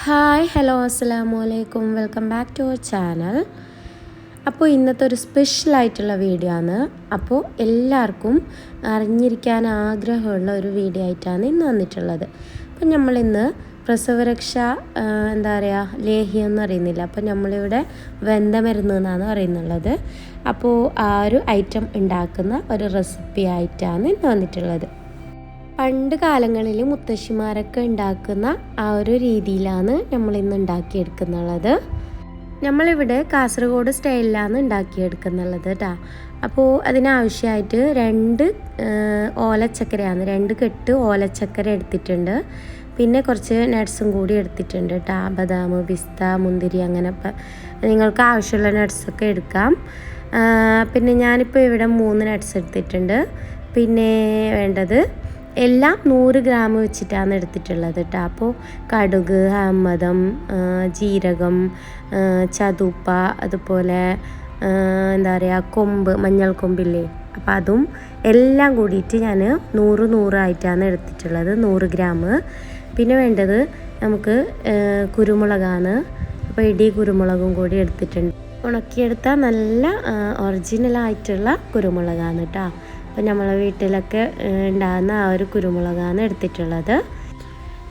Hi hello അസ്സാമു അലൈക്കും. Welcome back to our channel. അപ്പോൾ ഇന്നത്തെ ഒരു സ്പെഷ്യൽ ആയിട്ടുള്ള വീഡിയോ ആണ് അപ്പോൾ എല്ലാവർക്കും അറിഞ്ഞിരിക്കാൻ ആഗ്രഹമുള്ള ഒരു വീഡിയോ ആയിട്ടാണ് ഇന്ന് വന്നിട്ടുള്ളത്. അപ്പം നമ്മളിന്ന് പ്രസവരക്ഷ എന്താ പറയുക ലേഹ്യം എന്ന് അറിയുന്നില്ല അപ്പോൾ നമ്മളിവിടെ വെന്തമരുന്ന് എന്നാണ് പറയുന്നുള്ളത്. അപ്പോൾ ആ ഒരു ഐറ്റം ഉണ്ടാക്കുന്ന ഒരു റെസിപ്പി ആയിട്ടാണ് ഇന്ന് വന്നിട്ടുള്ളത്. പണ്ട് കാലങ്ങളിൽ മുത്തശ്ശിമാരൊക്കെ ഉണ്ടാക്കുന്ന ആ ഒരു രീതിയിലാണ് നമ്മൾ ഇന്ന് ഉണ്ടാക്കിയെടുക്കുന്നുള്ളത്. നമ്മളിവിടെ കാസർഗോഡ് സ്റ്റൈലിലാണ് ഉണ്ടാക്കിയെടുക്കുന്നുള്ളത് കേട്ടോ അപ്പോൾ അതിനാവശ്യമായിട്ട് രണ്ട് ഓലച്ചക്കരയാണ് രണ്ട് കെട്ട് ഓലച്ചക്കര എടുത്തിട്ടുണ്ട്. പിന്നെ കുറച്ച് നട്ട്സും കൂടി എടുത്തിട്ടുണ്ട് കേട്ടോ ബദാം പിസ്ത മുന്തിരി അങ്ങനെ നിങ്ങൾക്ക് ആവശ്യമുള്ള നട്ട്സൊക്കെ എടുക്കാം. പിന്നെ ഞാനിപ്പോൾ ഇവിടെ മൂന്ന് നട്ട്സ് എടുത്തിട്ടുണ്ട്. പിന്നെ വേണ്ടത് എല്ലാം നൂറ് ഗ്രാം വെച്ചിട്ടാണ് എടുത്തിട്ടുള്ളത് കേട്ടോ അപ്പോൾ കടുക് അമ്മദം ആ, ജീരകം ചതുപ്പ അതുപോലെ എന്താ പറയുക കൊമ്പ് മഞ്ഞൾ കൊമ്പില്ലേ? അപ്പോൾ അതും എല്ലാം കൂടിയിട്ട് ഞാൻ നൂറ് നൂറായിട്ടാണ് എടുത്തിട്ടുള്ളത് നൂറ് ഗ്രാം. പിന്നെ വേണ്ടത് നമുക്ക് കുരുമുളകാണ്. അപ്പോൾ ഇടി കുരുമുളകും കൂടി എടുത്തിട്ടുണ്ട്. ഉണക്കിയെടുത്ത നല്ല ഒറിജിനലായിട്ടുള്ള കുരുമുളകാണ് കേട്ടോ അപ്പോൾ നമ്മളെ വീട്ടിലൊക്കെ ഉണ്ടാകുന്ന ആ ഒരു കുരുമുളകാണ് എടുത്തിട്ടുള്ളത്.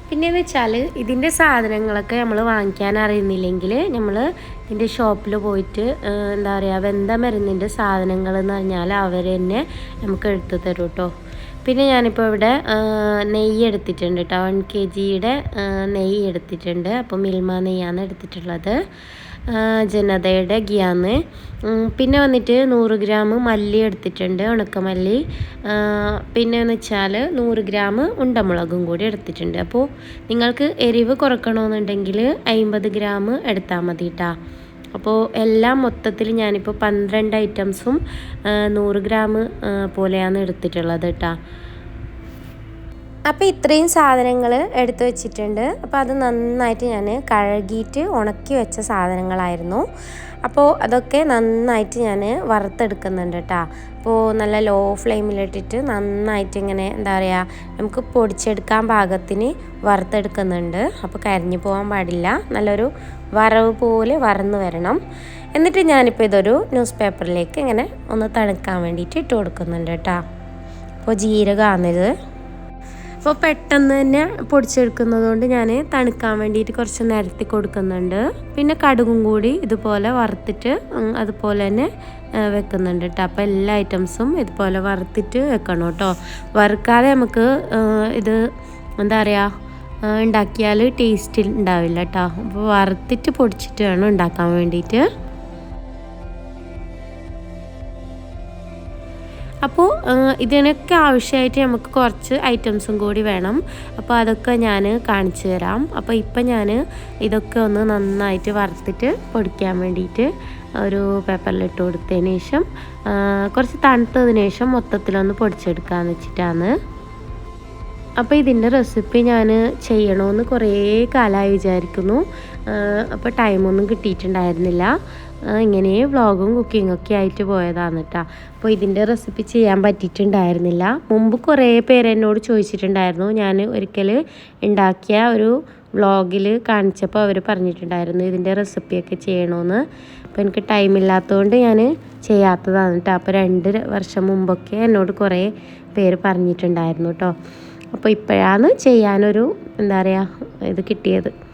പിന്നെയെന്ന് വെച്ചാൽ ഇതിന്റെ സാധനങ്ങളൊക്കെ നമ്മൾ വാങ്ങിക്കാൻ അറിയുന്നില്ലെങ്കിൽ നമ്മൾ ഇതിന്റെ ഷോപ്പിൽ പോയിട്ട് എന്താ പറയുക വെന്ത മരുന്നിന്റെ സാധനങ്ങൾ എന്ന് പറഞ്ഞാൽ അവർ തന്നെ നമുക്ക് എടുത്തു തരും കേട്ടോ പിന്നെ ഞാനിപ്പോൾ ഇവിടെ നെയ്യ് എടുത്തിട്ടുണ്ട് കേട്ടോ വൺ കെ ജിയുടെ നെയ്യ് എടുത്തിട്ടുണ്ട്. അപ്പോൾ മിൽമ നെയ്യാണ് എടുത്തിട്ടുള്ളത്. ജനതയുടെ ഗിയാന്ന് പിന്നെ വന്നിട്ട് നൂറ് ഗ്രാം മല്ലി എടുത്തിട്ടുണ്ട് ഉണക്കമല്ലി. പിന്നെ എന്ന് വെച്ചാൽ നൂറ് ഗ്രാം ഉണ്ടമുളകും കൂടി എടുത്തിട്ടുണ്ട്. അപ്പോൾ നിങ്ങൾക്ക് എരിവ് കുറക്കണമെന്നുണ്ടെങ്കിൽ അമ്പത് ഗ്രാം എടുത്താൽ മതി കേട്ടോ അപ്പോൾ എല്ലാം മൊത്തത്തിൽ ഞാനിപ്പോൾ പന്ത്രണ്ട് ഐറ്റംസും നൂറ് ഗ്രാം പോലെയാണ് എടുത്തിട്ടുള്ളത് കേട്ടോ അപ്പോൾ ഇത്രയും സാധനങ്ങൾ എടുത്തു വെച്ചിട്ടുണ്ട്. അപ്പോൾ അത് നന്നായിട്ട് ഞാൻ കഴുകിയിട്ട് ഉണക്കി വെച്ച സാധനങ്ങളായിരുന്നു. അപ്പോൾ അതൊക്കെ നന്നായിട്ട് ഞാൻ വറുത്തെടുക്കുന്നുണ്ട് കേട്ടോ. അപ്പോൾ നല്ല ലോ ഫ്ലെയിമിലിട്ടിട്ട് നന്നായിട്ട് ഇങ്ങനെ എന്താ പറയുക നമുക്ക് പൊടിച്ചെടുക്കാൻ പാകത്തിന് വറുത്തെടുക്കുന്നുണ്ട്. അപ്പോൾ കരിഞ്ഞു പോകാൻ പാടില്ല. നല്ലൊരു വറവ് പോലെ വറന്ന് വരണം. എന്നിട്ട് ഞാനിപ്പോൾ ഇതൊരു ന്യൂസ് പേപ്പറിലേക്ക് ഇങ്ങനെ ഒന്ന് തണുക്കാൻ വേണ്ടിയിട്ട് ഇട്ട് കൊടുക്കുന്നുണ്ട് കേട്ടോ. അപ്പോൾ ജീരകമാണിത് അപ്പോൾ പെട്ടെന്ന് തന്നെ പൊടിച്ചെടുക്കുന്നത് കൊണ്ട് ഞാൻ തണുക്കാൻ വേണ്ടിയിട്ട് കുറച്ച് നിരത്തി കൊടുക്കുന്നുണ്ട്. പിന്നെ കടുകും കൂടി ഇതുപോലെ വറുത്തിട്ട് അതുപോലെ തന്നെ വെക്കുന്നുണ്ട് കേട്ടോ അപ്പോൾ എല്ലാ ഐറ്റംസും ഇതുപോലെ വറുത്തിട്ട് വെക്കണം കേട്ടോ വറുക്കാതെ നമുക്ക് ഇത് എന്താ പറയുക ഉണ്ടാക്കിയാൽ ടേസ്റ്റ് ഉണ്ടാവില്ല കേട്ടോ അപ്പോൾ വറുത്തിട്ട് പൊടിച്ചിട്ട് വേണം ഉണ്ടാക്കാൻ വേണ്ടിയിട്ട്. അപ്പോൾ ഇതിനൊക്കെ ആവശ്യമായിട്ട് നമുക്ക് കുറച്ച് ഐറ്റംസും കൂടി വേണം. അപ്പോൾ അതൊക്കെ ഞാൻ കാണിച്ചു തരാം. അപ്പോൾ ഇപ്പം ഞാൻ ഇതൊക്കെ ഒന്ന് നന്നായിട്ട് വറുത്തിട്ട് പൊടിക്കാൻ വേണ്ടിയിട്ട് ഒരു പേപ്പറിലിട്ട് കൊടുത്തതിന് ശേഷം കുറച്ച് തണുത്തതിന് ശേഷം മൊത്തത്തിലൊന്ന് പൊടിച്ചെടുക്കാന്ന് വെച്ചിട്ടാണ്. അപ്പോൾ ഇതിന്റെ റെസിപ്പി ഞാൻ ചെയ്യണമെന്ന് കുറേ കാലമായി വിചാരിക്കുന്നു. അപ്പോൾ ടൈമൊന്നും കിട്ടിയിട്ടുണ്ടായിരുന്നില്ല. ഇങ്ങനെ വ്ളോഗും കുക്കിങ്ങും ഒക്കെ ആയിട്ട് പോയതാണ് കേട്ടോ അപ്പോൾ ഇതിന്റെ റെസിപ്പി ചെയ്യാൻ പറ്റിയിട്ടുണ്ടായിരുന്നില്ല. മുമ്പ് കുറേ പേരെന്നോട് ചോദിച്ചിട്ടുണ്ടായിരുന്നു. ഞാൻ ഒരിക്കൽ ഉണ്ടാക്കിയ ഒരു വ്ളോഗിൽ കാണിച്ചപ്പോൾ അവർ പറഞ്ഞിട്ടുണ്ടായിരുന്നു ഇതിന്റെ റെസിപ്പിയൊക്കെ ചെയ്യണമെന്ന് അപ്പോൾ എനിക്ക് ടൈം ഇല്ലാത്തതുകൊണ്ട് ഞാൻ ചെയ്യാത്തതാണ് കേട്ടോ അപ്പോൾ രണ്ട് വർഷം മുമ്പൊക്കെ എന്നോട് കുറേ പേര് പറഞ്ഞിട്ടുണ്ടായിരുന്നു കേട്ടോ അപ്പോൾ ഇപ്പോഴാണ് ചെയ്യാനൊരു എന്താ പറയുക ഇത് കിട്ടിയത്.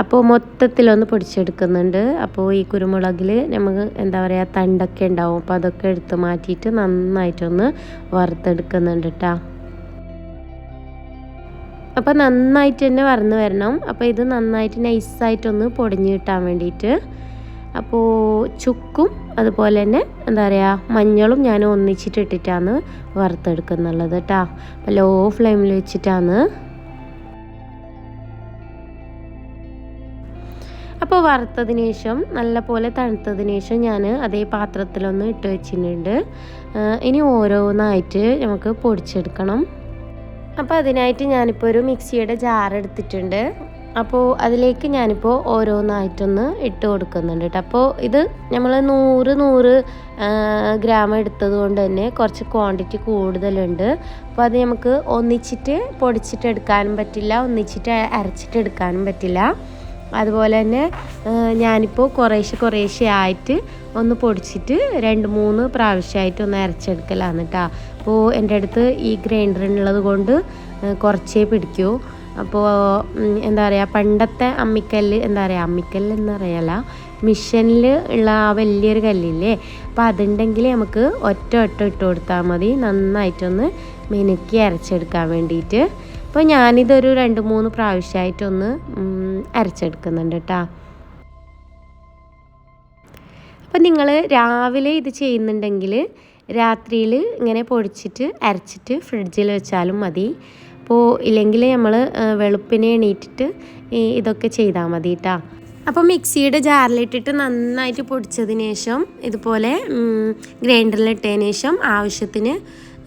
അപ്പോൾ മൊത്തത്തിലൊന്ന് പൊടിച്ചെടുക്കുന്നുണ്ട്. അപ്പോൾ ഈ കുരുമുളകിൽ നമുക്ക് എന്താ പറയുക തണ്ടൊക്കെ ഉണ്ടാവും. അപ്പോൾ അതൊക്കെ എടുത്ത് മാറ്റിയിട്ട് നന്നായിട്ടൊന്ന് വറുത്തെടുക്കുന്നുണ്ട് കേട്ടോ അപ്പോൾ നന്നായിട്ട് തന്നെ വറന്ന് വരണം. അപ്പോൾ ഇത് നന്നായിട്ട് നൈസായിട്ടൊന്ന് പൊടിഞ്ഞ് കിട്ടാൻ വേണ്ടിയിട്ട്. അപ്പോൾ ചുക്കും അതുപോലെ തന്നെ എന്താ പറയുക മഞ്ഞളും ഞാൻ ഒന്നിച്ചിട്ട് ഒന്നിച്ചിട്ടിട്ടിട്ടാണ് വറുത്തെടുക്കുന്നുള്ളത് കേട്ടോ അപ്പോൾ ലോ ഫ്ലെയിമിൽ വെച്ചിട്ടാണ് അപ്പോൾ വറുത്തതിന് ശേഷം നല്ലപോലെ തണുത്തതിന് ശേഷം ഞാൻ അതേ പാത്രത്തിലൊന്ന് ഇട്ട് വെച്ചിട്ടുണ്ട്. ഇനി ഓരോന്നായിട്ട് നമുക്ക് പൊടിച്ചെടുക്കണം. അപ്പോൾ അതിനായിട്ട് ഞാനിപ്പോൾ ഒരു മിക്സിയുടെ ജാർ എടുത്തിട്ടുണ്ട്. അപ്പോൾ അതിലേക്ക് ഞാനിപ്പോൾ ഓരോന്നായിട്ടൊന്ന് ഇട്ട് കൊടുക്കുന്നുണ്ട് കേട്ടോ. അപ്പോൾ ഇത് നമ്മൾ നൂറ് നൂറ് ഗ്രാം എടുത്തത് കൊണ്ട് തന്നെ കുറച്ച് ക്വാണ്ടിറ്റി കൂടുതലുണ്ട്. അപ്പോൾ അത് നമുക്ക് ഒന്നിച്ചിട്ട് പൊടിച്ചിട്ട് എടുക്കാനും പറ്റില്ല ഒന്നിച്ചിട്ട് അരച്ചിട്ട് എടുക്കാനും പറ്റില്ല. അതുപോലെ തന്നെ ഞാനിപ്പോൾ കുറേശ്ശെ കുറേശ്ശെ ആയിട്ട് ഒന്ന് പൊടിച്ചിട്ട് രണ്ട് മൂന്ന് പ്രാവശ്യമായിട്ട് ഒന്ന് അരച്ചെടുക്കലാണ് കേട്ടോ അപ്പോൾ എന്റെ അടുത്ത് ഈ ഗ്രൈൻഡർ ഉള്ളത് കൊണ്ട് കുറച്ചേ പിടിക്കൂ. അപ്പോൾ എന്താ പറയുക പണ്ടത്തെ അമ്മിക്കല്ല് എന്താ പറയുക അമ്മിക്കല്ല് എന്നറിയാല മിഷനിൽ ഉള്ള ആ വലിയൊരു കല്ലില്ലേ? അപ്പോൾ അതുണ്ടെങ്കിൽ നമുക്ക് ഒറ്റ ഒറ്റ ഇട്ട് കൊടുത്താൽ മതി. നന്നായിട്ടൊന്ന് മിനുക്കി അരച്ചെടുക്കാൻ വേണ്ടിയിട്ട്. അപ്പോൾ ഞാനിതൊരു രണ്ട് മൂന്ന് പ്രാവശ്യമായിട്ടൊന്ന് അരച്ചെടുക്കുന്നുണ്ട് കേട്ടോ അപ്പം നിങ്ങൾ രാവിലെ ഇത് ചെയ്യുന്നുണ്ടെങ്കിൽ രാത്രിയിൽ ഇങ്ങനെ പൊടിച്ചിട്ട് അരച്ചിട്ട് ഫ്രിഡ്ജിൽ വെച്ചാലും മതി. അപ്പോൾ ഇല്ലെങ്കിൽ നമ്മൾ വെളുപ്പിനെ എണീറ്റിട്ട് ഇതൊക്കെ ചെയ്താൽ മതി കേട്ടോ അപ്പോൾ മിക്സിയുടെ ജാറിലിട്ടിട്ട് നന്നായിട്ട് പൊടിച്ചതിന് ശേഷം ഇതുപോലെ ഗ്രൈൻഡറിലിട്ടതിന് ശേഷം ആവശ്യത്തിന്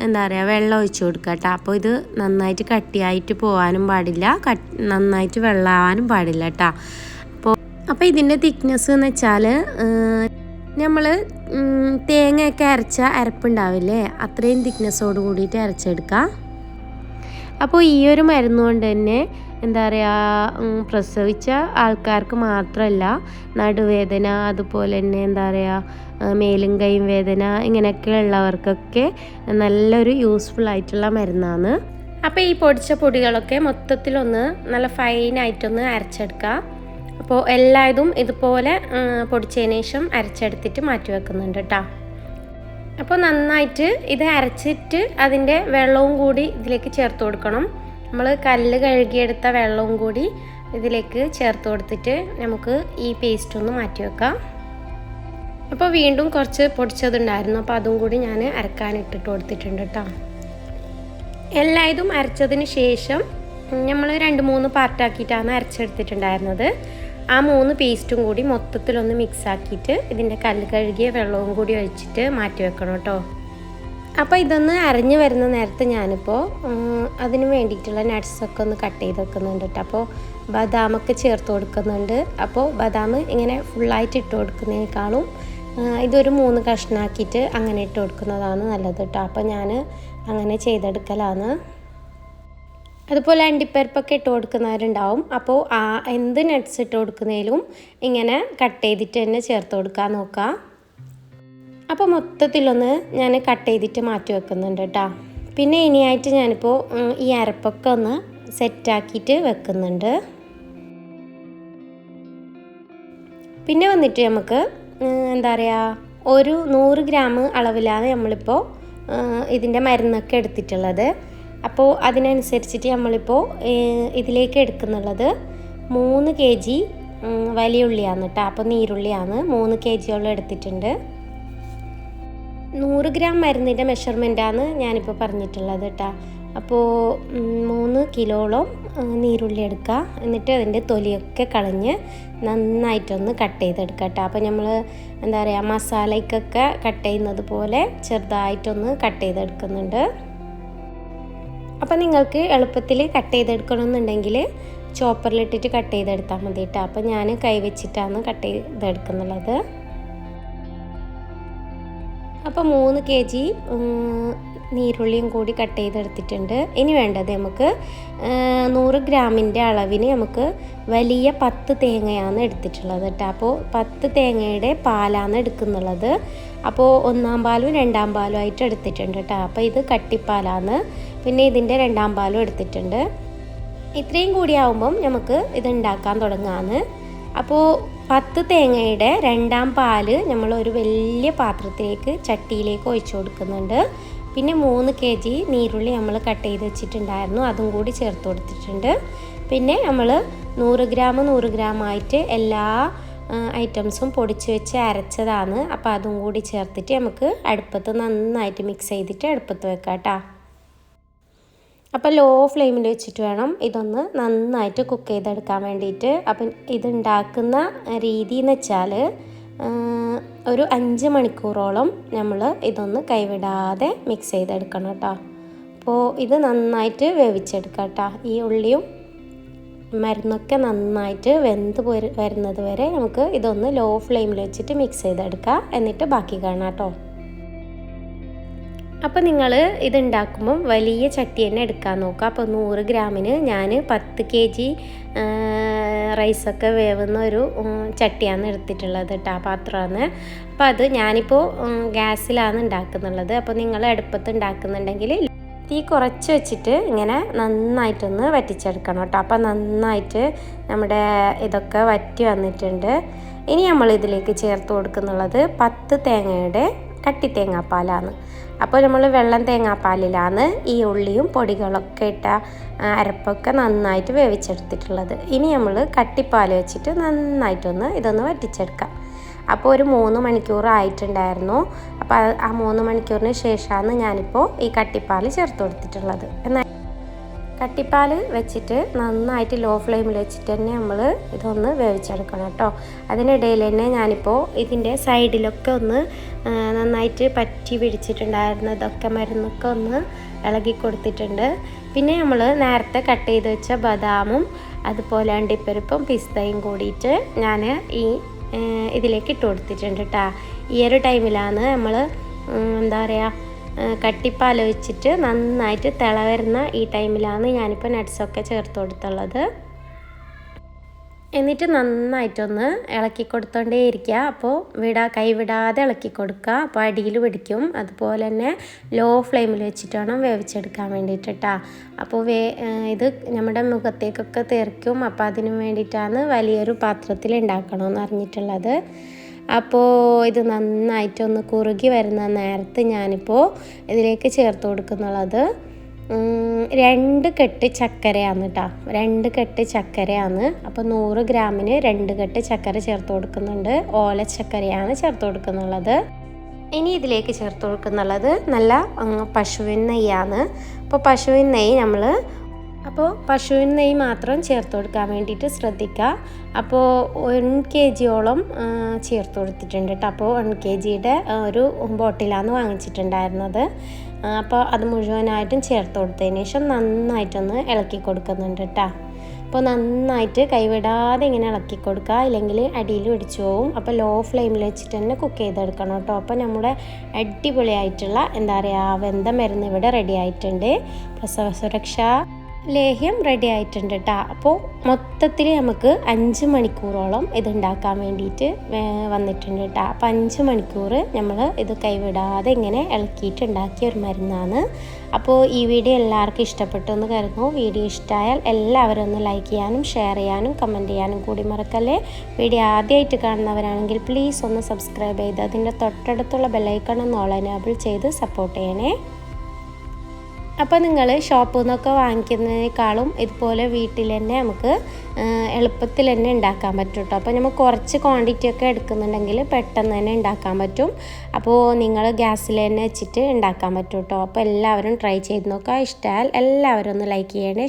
എന്താ പറയുക വെള്ളം ഒഴിച്ച് കൊടുക്കുക കേട്ടോ അപ്പോൾ ഇത് നന്നായിട്ട് കട്ടിയായിട്ട് പോകാനും പാടില്ല. നന്നായിട്ട് വെള്ളമാവാനും പാടില്ല കേട്ടോ അപ്പോൾ അപ്പോൾ ഇതിന്റെ തിക്നെസ് എന്ന് വെച്ചാൽ നമ്മൾ തേങ്ങയൊക്കെ അരച്ച അരപ്പുണ്ടാവില്ലേ അത്രയും തിക്നെസ്സോട് കൂടിയിട്ട് അരച്ചെടുക്കുക. അപ്പോൾ ഈ ഒരു മരുന്ന് കൊണ്ട് തന്നെ എന്താ പറയുക പ്രസവിച്ച ആൾക്കാർക്ക് മാത്രമല്ല നടുവേദന അതുപോലെ തന്നെ എന്താ പറയുക മേലും കൈയും വേദന ഇങ്ങനെയൊക്കെ ഉള്ളവർക്കൊക്കെ നല്ലൊരു യൂസ്ഫുൾ ആയിട്ടുള്ള മരുന്നാണ്. അപ്പോൾ ഈ പൊടിച്ച പൊടികളൊക്കെ മൊത്തത്തിലൊന്ന് നല്ല ഫൈനായിട്ടൊന്ന് അരച്ചെടുക്കുക അപ്പോൾ എല്ലാതും ഇതുപോലെ പൊടിച്ചതിന് ശേഷം അരച്ചെടുത്തിട്ട് മാറ്റി വെക്കുന്നുണ്ട് കേട്ടോ അപ്പോൾ നന്നായിട്ട് ഇത് അരച്ചിട്ട് അതിന്റെ വെള്ളവും കൂടി ഇതിലേക്ക് ചേർത്ത് കൊടുക്കണം. നമ്മൾ കല്ല് കഴുകിയെടുത്ത വെള്ളവും കൂടി ഇതിലേക്ക് ചേർത്ത് കൊടുത്തിട്ട് നമുക്ക് ഈ പേസ്റ്റ് ഒന്ന് മാറ്റി വെക്കാം. അപ്പോൾ വീണ്ടും കുറച്ച് പൊടിച്ചതുണ്ടായിരുന്നു. അപ്പോൾ അതും കൂടി ഞാൻ അരക്കാനിട്ടിട്ട് കൊടുത്തിട്ടുണ്ട് കേട്ടോ. എല്ലായതും അരച്ചതിന് ശേഷം നമ്മൾ രണ്ട് മൂന്ന് പാർട്ടാക്കിയിട്ടാണ് അരച്ചെടുത്തിട്ടുണ്ടായിരുന്നത്. ആ മൂന്ന് പേസ്റ്റും കൂടി മൊത്തത്തിലൊന്ന് മിക്സാക്കിയിട്ട് ഇതിന്റെ കല്ല് കഴുകിയ വെള്ളവും കൂടി ഒഴിച്ചിട്ട് മാറ്റി വെക്കണം കേട്ടോ. അപ്പോൾ ഇതൊന്ന് അരഞ്ഞു വരുന്ന നേരത്ത് ഞാനിപ്പോൾ അതിന് വേണ്ടിയിട്ടുള്ള നട്ട്സൊക്കെ ഒന്ന് കട്ട് ചെയ്ത് വെക്കുന്നുണ്ട് കേട്ടോ. അപ്പോൾ ബദാമൊക്കെ ചേർത്ത് കൊടുക്കുന്നുണ്ട്. അപ്പോൾ ബദാം ഇങ്ങനെ ഫുള്ളായിട്ട് ഇട്ട് കൊടുക്കുന്നതിനേക്കാളും ഇതൊരു മൂന്ന് കഷ്ണാക്കിയിട്ട് അങ്ങനെ ഇട്ട് കൊടുക്കുന്നതാണ് നല്ലത് കേട്ടോ. അപ്പോൾ ഞാൻ അങ്ങനെ ചെയ്തെടുക്കലാണ്. അതുപോലെ അണ്ടിപ്പരിപ്പൊക്കെ ഇട്ട് കൊടുക്കുന്നവരുണ്ടാവും. അപ്പോൾ ആ എന്ത് നട്ട്സ് ഇട്ട് കൊടുക്കുന്നതിലും ഇങ്ങനെ കട്ട് ചെയ്തിട്ട് തന്നെ ചേർത്ത് കൊടുക്കാൻ നോക്കുക അപ്പോൾ മൊത്തത്തിലൊന്ന് ഞാൻ കട്ട് ചെയ്തിട്ട് മാറ്റി വെക്കുന്നുണ്ട് കേട്ടോ പിന്നെ ഇനിയായിട്ട് ഞാനിപ്പോൾ ഈ അരപ്പൊക്കെ ഒന്ന് സെറ്റാക്കിയിട്ട് വെക്കുന്നുണ്ട്. പിന്നെ വന്നിട്ട് നമുക്ക് എന്താ പറയുക ഒരു നൂറ് ഗ്രാം അളവിലാണ് നമ്മളിപ്പോൾ ഇതിന്റെ മരുന്നൊക്കെ എടുത്തിട്ടുള്ളത്. അപ്പോൾ അതിനനുസരിച്ചിട്ട് നമ്മളിപ്പോൾ ഇതിലേക്ക് എടുക്കുന്നുള്ളത് മൂന്ന് കെ ജി വലിയ ഉള്ളിയാണ് കേട്ടോ. അപ്പോൾ നീരുള്ളിയാണ്. മൂന്ന് കെ ജിയോളം എടുത്തിട്ടുണ്ട്. നൂറ് ഗ്രാം മരുന്നിന്റെ മെഷർമെന്റാണ് ഞാനിപ്പോൾ പറഞ്ഞിട്ടുള്ളത് കേട്ടോ. അപ്പോൾ മൂന്ന് കിലോളം നീരുള്ളി എടുക്കുക. എന്നിട്ട് അതിന്റെ തൊലിയൊക്കെ കളഞ്ഞ് നന്നായിട്ടൊന്ന് കട്ട് ചെയ്തെടുക്കുക കേട്ടോ. അപ്പോൾ നമ്മൾ എന്താ പറയുക മസാലയ്ക്കൊക്കെ കട്ട് ചെയ്യുന്നത് പോലെ ചെറുതായിട്ടൊന്ന് കട്ട് ചെയ്തെടുക്കുന്നുണ്ട്. അപ്പോൾ നിങ്ങൾക്ക് എളുപ്പത്തിൽ കട്ട് ചെയ്തെടുക്കണമെന്നുണ്ടെങ്കിൽ ചോപ്പറിലിട്ടിട്ട് കട്ട് ചെയ്തെടുത്താൽ മതി കേട്ടോ അപ്പോൾ ഞാൻ കൈ വെച്ചിട്ടാണ് കട്ട് ചെയ്തെടുക്കുന്നുള്ളത്. അപ്പോൾ മൂന്ന് കെ ജി നീരുള്ളിയും കൂടി കട്ട് ചെയ്തെടുത്തിട്ടുണ്ട്. ഇനി വേണ്ടത് നമുക്ക് നൂറ് ഗ്രാമിന്റെ അളവിന് നമുക്ക് വലിയ പത്ത് തേങ്ങയാണ് എടുത്തിട്ടുള്ളത് കേട്ടോ അപ്പോൾ പത്ത് തേങ്ങയുടെ പാലാണ് എടുക്കുന്നുള്ളത്. അപ്പോൾ ഒന്നാം പാലും രണ്ടാം പാലും ആയിട്ട് എടുത്തിട്ടുണ്ട് കേട്ടോ അപ്പോൾ ഇത് കട്ടിപ്പാലാണ് പിന്നെ ഇതിന്റെ രണ്ടാം പാലും എടുത്തിട്ടുണ്ട്. ഇത്രയും കൂടി ആവുമ്പം നമുക്ക് ഇത് ഉണ്ടാക്കാൻ അപ്പോൾ പത്ത് തേങ്ങയുടെ രണ്ടാം പാൽ നമ്മൾ ഒരു വലിയ പാത്രത്തിലേക്ക് ചട്ടിയിലേക്ക് ഒഴിച്ചു കൊടുക്കുന്നുണ്ട്. പിന്നെ മൂന്ന് കെ ജി നീരുള്ളി നമ്മൾ കട്ട് ചെയ്ത് വെച്ചിട്ടുണ്ടായിരുന്നു അതും കൂടി ചേർത്ത് കൊടുത്തിട്ടുണ്ട്. പിന്നെ നമ്മൾ നൂറ് ഗ്രാം നൂറ് ഗ്രാം ആയിട്ട് എല്ലാ ഐറ്റംസും പൊടിച്ച് വെച്ച് അരച്ചതാണ്. അപ്പോൾ അതും കൂടി ചേർത്തിട്ട് നമുക്ക് അടുപ്പത്ത് നന്നായിട്ട് മിക്സ് ചെയ്തിട്ട് അടുപ്പത്ത് വെക്കാം കേട്ടോ അപ്പോൾ ലോ ഫ്ലെയിമിൽ വെച്ചിട്ട് വേണം ഇതൊന്ന് നന്നായിട്ട് കുക്ക് ചെയ്തെടുക്കാൻ വേണ്ടിയിട്ട്. അപ്പം ഇതുണ്ടാക്കുന്ന രീതി എന്ന് വെച്ചാൽ ഒരു അഞ്ച് മണിക്കൂറോളം നമ്മൾ ഇതൊന്ന് കൈവിടാതെ മിക്സ് ചെയ്തെടുക്കണം കേട്ടോ. അപ്പോൾ ഇത് നന്നായിട്ട് വേവിച്ചെടുക്കാം കേട്ടോ. ഈ ഉള്ളിയും മരുന്നൊക്കെ നന്നായിട്ട് വെന്ത് വരുന്നത് വരെ നമുക്ക് ഇതൊന്ന് ലോ ഫ്ലെയിമിൽ വെച്ചിട്ട് മിക്സ് ചെയ്തെടുക്കാം. എന്നിട്ട് ബാക്കി കാണാം കേട്ടോ. അപ്പോൾ നിങ്ങൾ ഇതുണ്ടാക്കുമ്പം വലിയ ചട്ടി തന്നെ എടുക്കാൻ നോക്കുക. അപ്പോൾ നൂറ് ഗ്രാമിന് ഞാൻ പത്ത് കെ ജി റൈസൊക്കെ വേവുന്ന ഒരു ചട്ടിയാണ് എടുത്തിട്ടുള്ളത് കേട്ടോ പാത്രമാണ്. അപ്പോൾ അത് ഞാനിപ്പോൾ ഗ്യാസിലാണ് ഉണ്ടാക്കുന്നുള്ളത്. അപ്പോൾ നിങ്ങൾ അടുപ്പത്ത് ഉണ്ടാക്കുന്നുണ്ടെങ്കിൽ തീ കുറച്ച് വെച്ചിട്ട് ഇങ്ങനെ നന്നായിട്ടൊന്ന് വറ്റിച്ചെടുക്കണം കേട്ടോ അപ്പോൾ നന്നായിട്ട് നമ്മുടെ ഇതൊക്കെ വറ്റി വന്നിട്ടുണ്ട്. ഇനി നമ്മൾ ഇതിലേക്ക് ചേർത്ത് കൊടുക്കുന്നുള്ളത് പത്ത് തേങ്ങയുടെ കട്ടി തേങ്ങാപ്പാലാണ്. അപ്പോൾ നമ്മൾ വെള്ളം തേങ്ങാപ്പാലിലാണ് ഈ ഉള്ളിയും പൊടികളൊക്കെ ഇട്ട അരപ്പൊക്കെ നന്നായിട്ട് വേവിച്ചെടുത്തിട്ടുള്ളത്. ഇനി നമ്മൾ കട്ടിപ്പാൽ വെച്ചിട്ട് നന്നായിട്ടൊന്ന് ഇതൊന്ന് വറ്റിച്ചെടുക്കാം. അപ്പോൾ ഒരു മൂന്ന് മണിക്കൂർ ആയിട്ടുണ്ടായിരുന്നു. അപ്പോൾ ആ മൂന്ന് മണിക്കൂറിന് ശേഷമാണ് ഞാനിപ്പോൾ ഈ കട്ടിപ്പാൽ ചേർത്ത് കൊടുത്തിട്ടുള്ളത്. എന്നാൽ കട്ടിപ്പാൽ വെച്ചിട്ട് നന്നായിട്ട് ലോ ഫ്ലെയിമിൽ വെച്ചിട്ട് തന്നെ നമ്മൾ ഇതൊന്ന് വേവിച്ചെടുക്കണം കേട്ടോ. അതിനിടയിൽ തന്നെ ഞാനിപ്പോൾ ഇതിന്റെ സൈഡിലൊക്കെ ഒന്ന് നന്നായിട്ട് പറ്റി പിടിച്ചിട്ടുണ്ടായിരുന്നു ഇതൊക്കെ മരുന്നൊക്കെ ഒന്ന് ഇളകി കൊടുത്തിട്ടുണ്ട്. പിന്നെ നമ്മൾ നേരത്തെ കട്ട് ചെയ്ത് വെച്ച ബദാമും അതുപോലെ അണ്ടിപ്പരിപ്പും പിസ്തയും കൂടിയിട്ട് ഞാൻ ഈ ഇതിലേക്ക് ഇട്ട് കൊടുത്തിട്ടുണ്ട് കേട്ടോ ഈ ഒരു ടൈമിലാണ് നമ്മൾ എന്താ പറയുക കട്ടിപ്പാൽ വെച്ചിട്ട് നന്നായിട്ട് തിള വരുന്ന ഈ ടൈമിലാണ് ഞാനിപ്പോൾ നട്ട്സൊക്കെ ചേർത്ത് കൊടുത്തുള്ളത്. എന്നിട്ട് നന്നായിട്ടൊന്ന് ഇളക്കി കൊടുത്തോണ്ടേ ഇരിക്കുക. അപ്പോൾ വിടാ കൈവിടാതെ ഇളക്കി കൊടുക്കുക അപ്പോൾ അടിയിൽ പിടിക്കും. അതുപോലെ തന്നെ ലോ ഫ്ലെയിമിൽ വെച്ചിട്ട് വേണം വേവിച്ചെടുക്കാൻ വേണ്ടിയിട്ടാ അപ്പോൾ വേ ഇത് നമ്മുടെ മുഖത്തേക്കൊക്കെ തെറിക്കും. അപ്പോൾ അതിനു വേണ്ടിയിട്ടാണ് വലിയൊരു പാത്രത്തിൽ ഉണ്ടാക്കണമെന്ന് അറിഞ്ഞിട്ടുള്ളത്. അപ്പോൾ ഇത് നന്നായിട്ട് ഒന്ന് കുറുകി വരുന്ന നേരത്ത് ഞാനിപ്പോൾ ഇതിലേക്ക് ചേർത്ത് കൊടുക്കുന്നുള്ളത്. രണ്ട് കെട്ട് ചക്കരയാണ് കേട്ടോ രണ്ട് കെട്ട് ചക്കരയാണ്. അപ്പോൾ നൂറ് ഗ്രാമിന് രണ്ട് കെട്ട് ചക്കര ചേർത്ത് കൊടുക്കുന്നുണ്ട്. ഓല ചക്കരയാണ് ചേർത്ത് കൊടുക്കുന്നുള്ളത്. ഇനി ഇതിലേക്ക് ചേർത്ത് കൊടുക്കുന്നുള്ളത് നല്ല പശുവിൻ നെയ്യാണ്. അപ്പോൾ പശുവിൻ നെയ്യ് നമ്മൾ അപ്പോൾ പശുവിൻ നെയ്യ് മാത്രം ചേർത്ത് കൊടുക്കാൻ വേണ്ടിയിട്ട് ശ്രദ്ധിക്കുക. അപ്പോൾ വൺ കെ ജിയോളം ചേർത്ത് കൊടുത്തിട്ടുണ്ട് കേട്ടോ. അപ്പോൾ വൺ കെ ജിയുടെ ഒരു ബോട്ടിലാണ് വാങ്ങിച്ചിട്ടുണ്ടായിരുന്നത്. അപ്പോൾ അത് മുഴുവനായിട്ടും ചേർത്ത് കൊടുത്തതിന് ശേഷം നന്നായിട്ടൊന്ന് ഇളക്കി കൊടുക്കുന്നുണ്ട് കേട്ടോ. അപ്പോൾ നന്നായിട്ട് കൈവിടാതെ ഇങ്ങനെ ഇളക്കി കൊടുക്കുക. ഇല്ലെങ്കിൽ അടിയിൽ പിടിച്ചു പോവും. അപ്പോൾ ലോ ഫ്ലെയിമിൽ വെച്ചിട്ട് തന്നെ കുക്ക് ചെയ്തെടുക്കണം കേട്ടോ. അപ്പോൾ നമ്മുടെ അടിപൊളിയായിട്ടുള്ള എന്താ പറയുക വെന്ത മരുന്ന് ഇവിടെ റെഡി ആയിട്ടുണ്ട്. പ്രസവ സുരക്ഷ. ലേഹ്യം റെഡി ആയിട്ടുണ്ട് കേട്ടോ അപ്പോൾ മൊത്തത്തിൽ നമുക്ക് അഞ്ച് മണിക്കൂറോളം ഇത് ഉണ്ടാക്കാൻ വേണ്ടിയിട്ട് വന്നിട്ടുണ്ട് കേട്ടോ അപ്പോൾ അഞ്ച് മണിക്കൂർ നമ്മൾ ഇത് കൈവിടാതെ ഇങ്ങനെ ഇളക്കിയിട്ട് ഉണ്ടാക്കിയ ഒരു മരുന്നാണ്. അപ്പോൾ ഈ വീഡിയോ എല്ലാവർക്കും ഇഷ്ടപ്പെട്ടു എന്ന് കരുതുന്നു. വീഡിയോ ഇഷ്ടമായാൽ എല്ലാവരും ഒന്ന് ലൈക്ക് ചെയ്യാനും ഷെയർ ചെയ്യാനും കമന്റ് ചെയ്യാനും കൂടി മറക്കല്ലേ? വീഡിയോ ആദ്യമായിട്ട് കാണുന്നവരാണെങ്കിൽ പ്ലീസ് ഒന്ന് സബ്സ്ക്രൈബ് ചെയ്ത് അതിന്റെ തൊട്ടടുത്തുള്ള ബെല്ലൈക്കൺ ഒന്ന് ഓൾ എനേബിൾ ചെയ്ത് സപ്പോർട്ട് ചെയ്യണേ. അപ്പോൾ നിങ്ങൾ ഷോപ്പിൽ നിന്നൊക്കെ വാങ്ങിക്കുന്നതിനേക്കാളും ഇതുപോലെ വീട്ടിൽ തന്നെ നമുക്ക് എളുപ്പത്തിൽ തന്നെ ഉണ്ടാക്കാൻ പറ്റും കേട്ടോ അപ്പോൾ നമുക്ക് കുറച്ച് ക്വാണ്ടിറ്റി ഒക്കെ എടുക്കുന്നുണ്ടെങ്കിൽ പെട്ടെന്ന് തന്നെ ഉണ്ടാക്കാൻ പറ്റും. അപ്പോൾ നിങ്ങൾ ഗ്യാസിൽ തന്നെ വെച്ചിട്ട് ഉണ്ടാക്കാൻ പറ്റും കേട്ടോ അപ്പോൾ എല്ലാവരും ട്രൈ ചെയ്ത് നോക്കുക ഇഷ്ടമായാൽ എല്ലാവരും ഒന്ന് ലൈക്ക് ചെയ്യണേ.